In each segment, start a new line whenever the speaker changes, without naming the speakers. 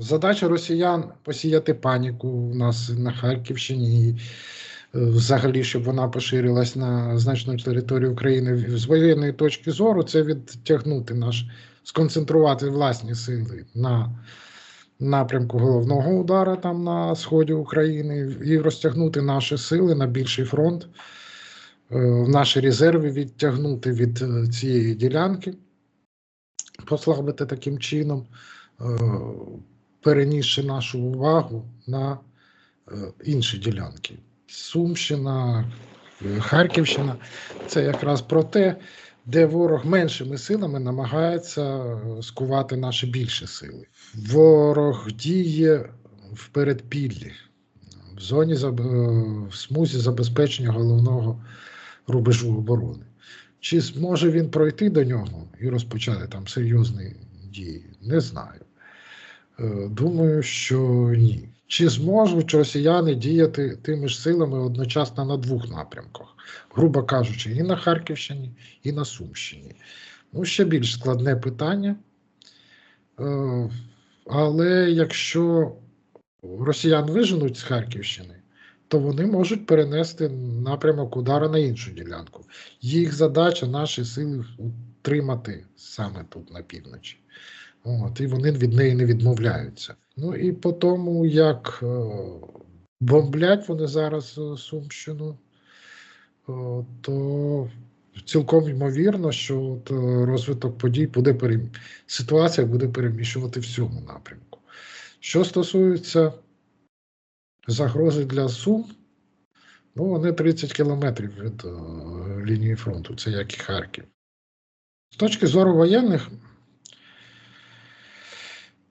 Задача росіян посіяти паніку у нас на Харківщині і е, взагалі, щоб вона поширилась на значну територію України з воєнної точки зору, це відтягнути наш, сконцентрувати власні сили на напрямку головного удара там на сході України і розтягнути наші сили на більший фронт, е, наші резерви відтягнути від е, цієї ділянки, послабити таким чином. Перенісши нашу увагу на е, інші ділянки. Сумщина, е, Харківщина це якраз про те, де ворог меншими силами намагається е, скувати наші більші сили. Ворог діє в передпіллі, в зоні в смузі забезпечення головного рубежу оборони. Чи зможе він пройти до нього і розпочати там серйозні дії? Не знаю. Е, Думаю, що ні. Чи зможуть росіяни діяти тими ж силами одночасно на двох напрямках, грубо кажучи, і на Харківщині, і на Сумщині? Ну, ще більш складне питання. Е, Але якщо росіян виженуть з Харківщини, то вони можуть перенести напрямок удара на іншу ділянку. Їх задача наші сили утримати саме тут на півночі. От, і вони від неї не відмовляються. Ну і по тому, як е, бомблять вони зараз е, Сумщину, е, то цілком ймовірно, що от, розвиток подій буде перем... ситуація буде переміщувати в цьому напрямку. Що стосується загрози для Сум, ну вони 30 кілометрів від лінії фронту, це як і Харків. З точки зору воєнних,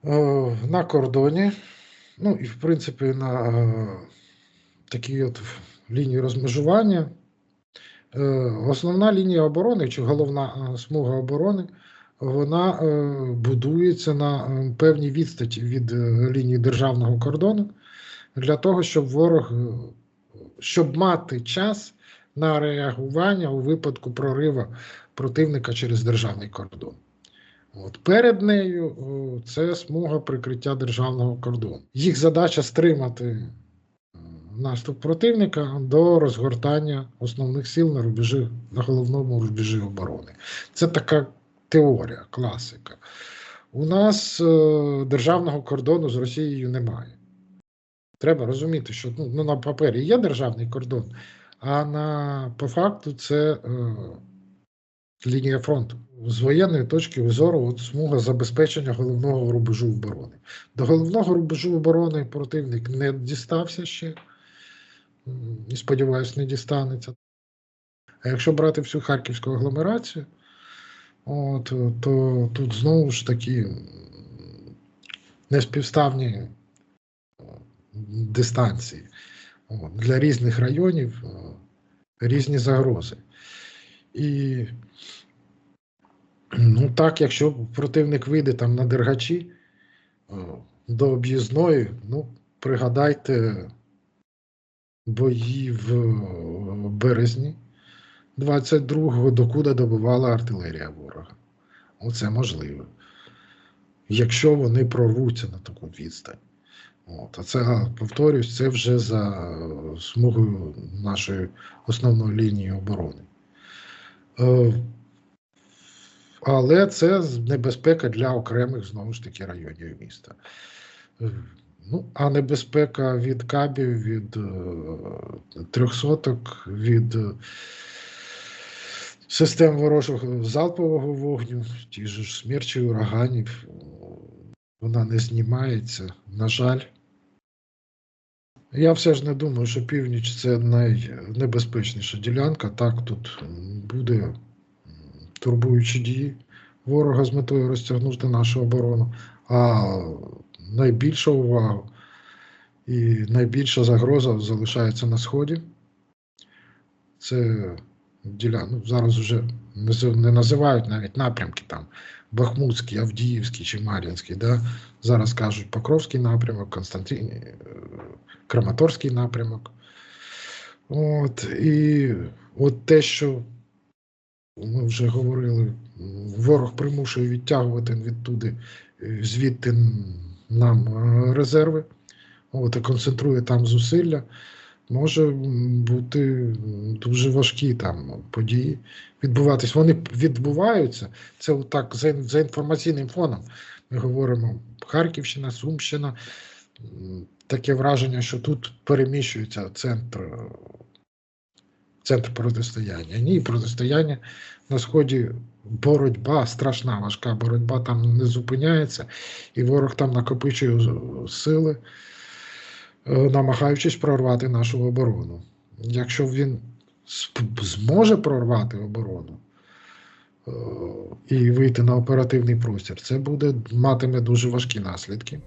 на кордоні, ну і в принципі на е, такій от лінії розмежування. Е, Основна лінія оборони чи головна е, смуга оборони, вона е, будується на е, певній відстані від е, лінії державного кордону для того, щоб ворог, е, щоб мати час на реагування у випадку прориву противника через державний кордон. От перед нею це смуга прикриття державного кордону. Їх задача стримати е, наступ противника до розгортання основних сил на рубежі на головному рубежі оборони. Це така теорія, класика. У нас е, державного кордону з Росією немає. Треба розуміти, що ну, ну, на папері є державний кордон, а на по факту це. Е, лінія фронту. З воєнної точки зору от смуга забезпечення головного рубежу оборони. До головного рубежу оборони противник не дістався ще. І сподіваюсь, не дістанеться. А якщо брати всю харківську агломерацію, от, то тут знову ж таки неспівставні дистанції. От, для різних районів е, різні загрози. І ну так, якщо противник вийде там на дергачі е, до об'їзної, ну, пригадайте бої в е, березні 22-го, докуди добивала артилерія ворога. Оце можливо. Якщо вони прорвуться на таку відстань. От, а це, повторюсь, це вже за е, смугою нашої основної лінії оборони. Але це небезпека для окремих знову ж таки районів міста. Е, Ну, а небезпека від кабів, від е, трьохсоток, від е, систем ворожого залпового вогню, ті ж смерчі ураганів, вона не знімається. На жаль. Я все ж не думаю, що північ це найнебезпечніша ділянка. Так, тут буде турбуючі дії ворога з метою розтягнути нашу оборону. А найбільша увага і найбільша загроза залишається на сході. Це ну, зараз вже не називають навіть напрямки там Бахмутський, Авдіївський чи Мар'їнський. Да? Зараз кажуть Покровський напрямок, Константин, е, Краматорський напрямок. От, і от те, що ми вже говорили, ворог примушує відтягувати відтуди, е, звідти нам е, резерви, от, і концентрує там зусилля, може бути дуже важкі там події відбуватись. Вони відбуваються. Це отак за, за інформаційним фоном. Ми говоримо Харківщина, Сумщина. Таке враження, що тут переміщується центр, центр протистояння. Ні, протистояння на сході боротьба, страшна, важка боротьба там не зупиняється, і ворог там накопичує сили, е, намагаючись прорвати нашу оборону. Якщо він зможе прорвати оборону е, і вийти на оперативний простір, це буде матиме дуже важкі наслідки.